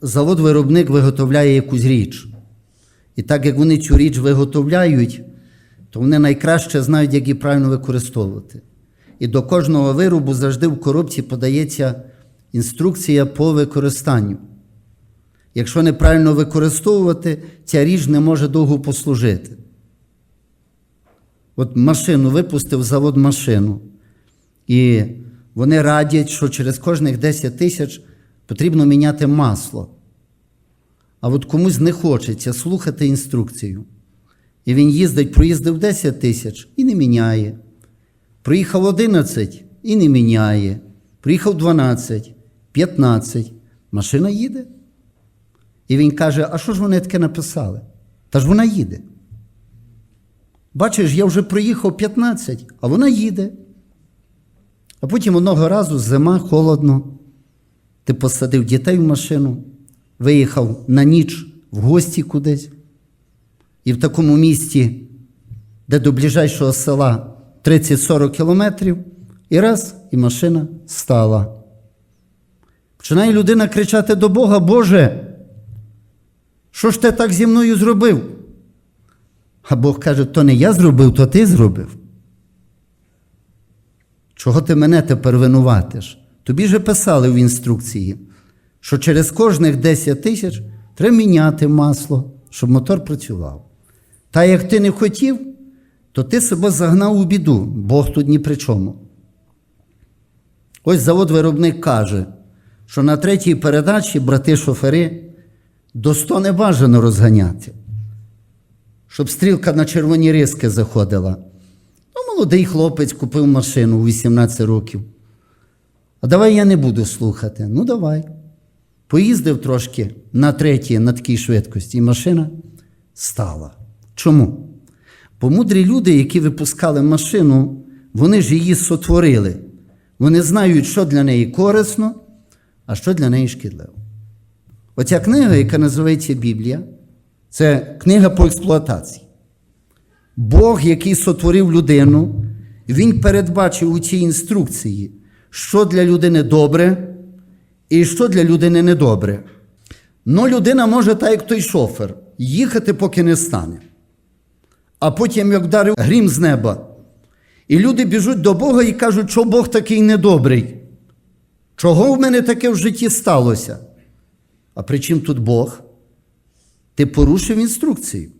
завод-виробник виготовляє якусь річ. І так як вони цю річ виготовляють, то вони найкраще знають, як її правильно використовувати. І до кожного виробу завжди в коробці подається інструкція по використанню. Якщо неправильно використовувати, ця річ не може довго послужити. От машину випустив завод машину. І вони радять, що через кожних 10 тисяч потрібно міняти масло. А от комусь не хочеться слухати інструкцію. І він їздить, проїздив 10 тисяч і не міняє. Проїхав 11 і не міняє. Приїхав 12, 15. Машина їде. І він каже: а що ж вони таке написали? Та ж вона їде. Бачиш, я вже проїхав 15, а вона їде. А потім одного разу зима, холодно. Ти посадив дітей в машину, виїхав на ніч в гості кудись. І в такому місті, де до ближайшого села 30-40 кілометрів, і раз, і машина стала. Починає людина кричати до Бога, Боже, що ж ти так зі мною зробив? А Бог каже, то не я зробив, то ти зробив. Чого ти мене тепер винуватиш? Тобі же писали в інструкції, що через кожних 10 тисяч треба міняти масло, щоб мотор працював. Та як ти не хотів, то ти себе загнав у біду, Бог тут ні при чому. Ось завод-виробник каже, що на третій передачі брати-шофери до 100 не бажано розганяти, щоб стрілка на червоні риски заходила. Ну, молодий хлопець купив машину у 18 років. А давай я не буду слухати. Ну, давай. Поїздив трошки на третій, на такій швидкості, і машина стала. Чому? Бо мудрі люди, які випускали машину, вони ж її сотворили. Вони знають, що для неї корисно, а що для неї шкідливо. Оця книга, яка називається Біблія, це книга по експлуатації. Бог, який сотворив людину, він передбачив у цій інструкції, що для людини добре і що для людини недобре. Но людина може, так як той шофер, їхати, поки не стане. А потім, як вдарив грім з неба, і люди біжуть до Бога і кажуть, що Бог такий недобрий. Чого в мене таке в житті сталося? А при чим тут Бог? Ти порушив інструкцію.